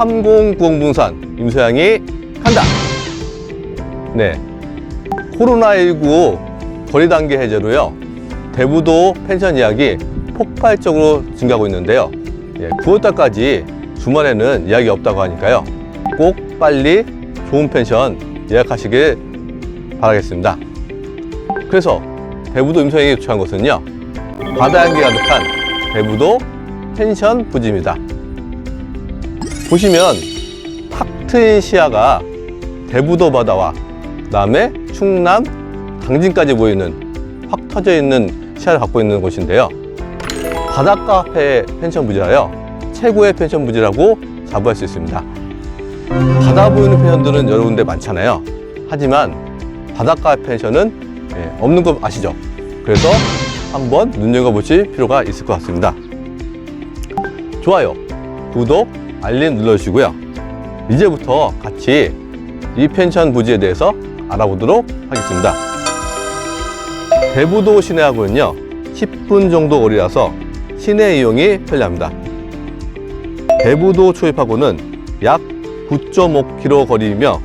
3090분산 임소양이 간다. 네. 코로나19 거리 단계 해제로요. 대부도 펜션 예약이 폭발적으로 증가하고 있는데요. 예, 9월달까지 주말에는 예약이 없다고 하니까요. 꼭 빨리 좋은 펜션 예약하시길 바라겠습니다. 그래서 대부도 임소양이 요청한 것은요. 바다 향기 가득한 대부도 펜션 부지입니다. 보시면 탁 트인 시야가 대부도 바다와 그다음에 충남 당진까지 보이는 확 터져 있는 시야를 갖고 있는 곳인데요. 바닷가 앞에 펜션 부지라요. 최고의 펜션 부지라고 자부할 수 있습니다. 바다 보이는 펜션들은 여러 군데 많잖아요. 하지만 바닷가 펜션은 예, 없는 거 아시죠? 그래서 한번 눈여겨보실 필요가 있을 것 같습니다. 좋아요, 구독, 알림 눌러주시고요. 이제부터 같이 이 펜션 부지에 대해서 알아보도록 하겠습니다. 대부도 시내하고는요, 10분 정도 거리라서 시내 이용이 편리합니다. 대부도 초입하고는 약 9.5km 거리이며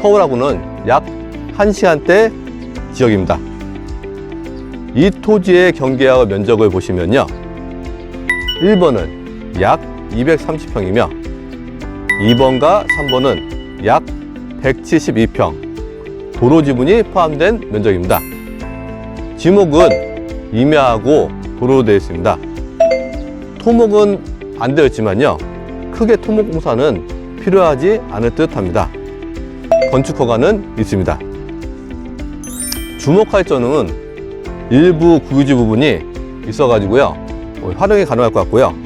서울하고는 약 1시간대 지역입니다. 이 토지의 경계와 면적을 보시면요. 1번은 약 230평이며 2번과 3번은 약 172평 도로 지분이 포함된 면적입니다. 지목은 임야하고 도로로 되어 있습니다. 토목은 안 되어 있지만요. 크게 토목 공사는 필요하지 않을 듯 합니다. 건축 허가는 있습니다. 주목할 점은 일부 구유지 부분이 있어가지고요. 어, 활용이 가능할 것 같고요.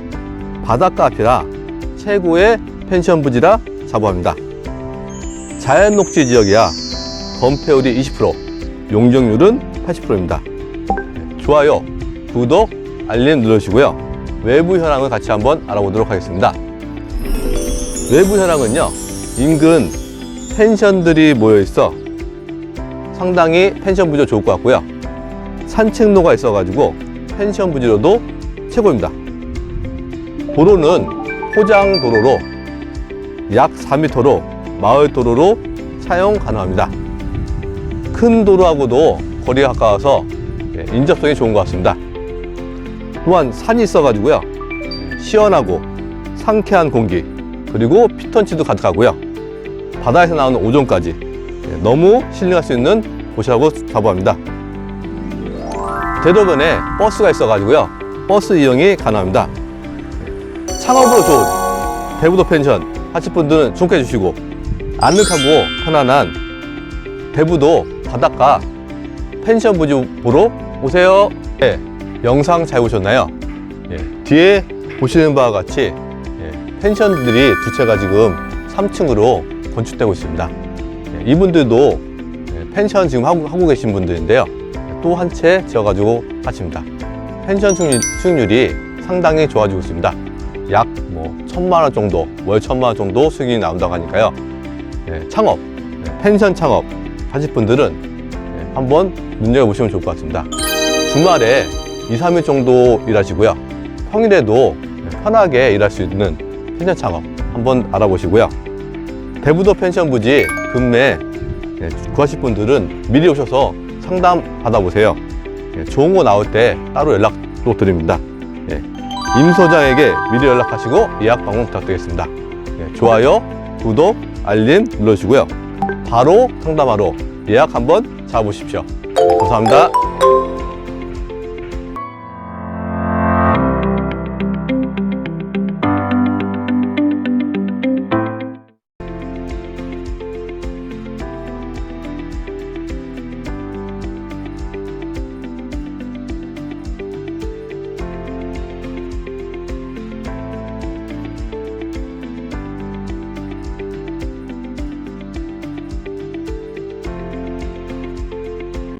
바닷가 앞이라 최고의 펜션 부지라 자부합니다. 자연 녹지 지역이야 건폐율이 20%, 용적률은 80%입니다. 좋아요, 구독, 알림 눌러주시고요. 외부 현황을 같이 한번 알아보도록 하겠습니다. 외부 현황은요, 인근 펜션들이 모여 있어 상당히 펜션 부지가 좋을 것 같고요. 산책로가 있어가지고 펜션 부지로도 최고입니다. 도로는 포장 도로로 약 4m로 마을 도로로 사용 가능합니다. 큰 도로하고도 거리가 가까워서 예, 인접성이 좋은 것 같습니다. 또한 산이 있어가지고요. 시원하고 상쾌한 공기 그리고 피톤치도 가득하고요. 바다에서 나오는 오존까지 예, 너무 힐링할 수 있는 곳이라고 자부합니다. 대도변에 버스가 있어가지고요. 버스 이용이 가능합니다. 창업으로 좋은 대부도 펜션 하실 분들은 총해 주시고 아늑하고 편안한 대부도 바닷가 펜션 부지 보러 오세요. 네, 영상 잘 보셨나요? 예, 뒤에 보시는 바와 같이 예, 펜션들이 두 채가 지금 3층으로 건축되고 있습니다. 예, 이분들도 예, 펜션 지금 하고, 하고 계신 분들인데요. 또 한 채 지어가지고 하십니다. 펜션 수익률, 수익률이 상당히 좋아지고 있습니다. 약 뭐 천만 원 정도, 월 천만 원 정도 수익이 나온다고 하니까요. 예, 창업, 예, 펜션 창업 하실 분들은 예, 한번 눈여겨보시면 좋을 것 같습니다. 주말에 2, 3일 정도 일하시고요. 평일에도 예, 편하게 일할 수 있는 펜션 창업 한번 알아보시고요. 대부도 펜션 부지 금매 예, 구하실 분들은 미리 오셔서 상담 받아보세요. 예, 좋은 거 나올 때 따로 연락도 드립니다. 예, 임 소장에게 미리 연락하시고 예약 방문 부탁드리겠습니다. 예, 좋아요, 구독, 알림 눌러주시고요. 바로 상담하러 예약 한번 잡아보십시오. 예, 감사합니다.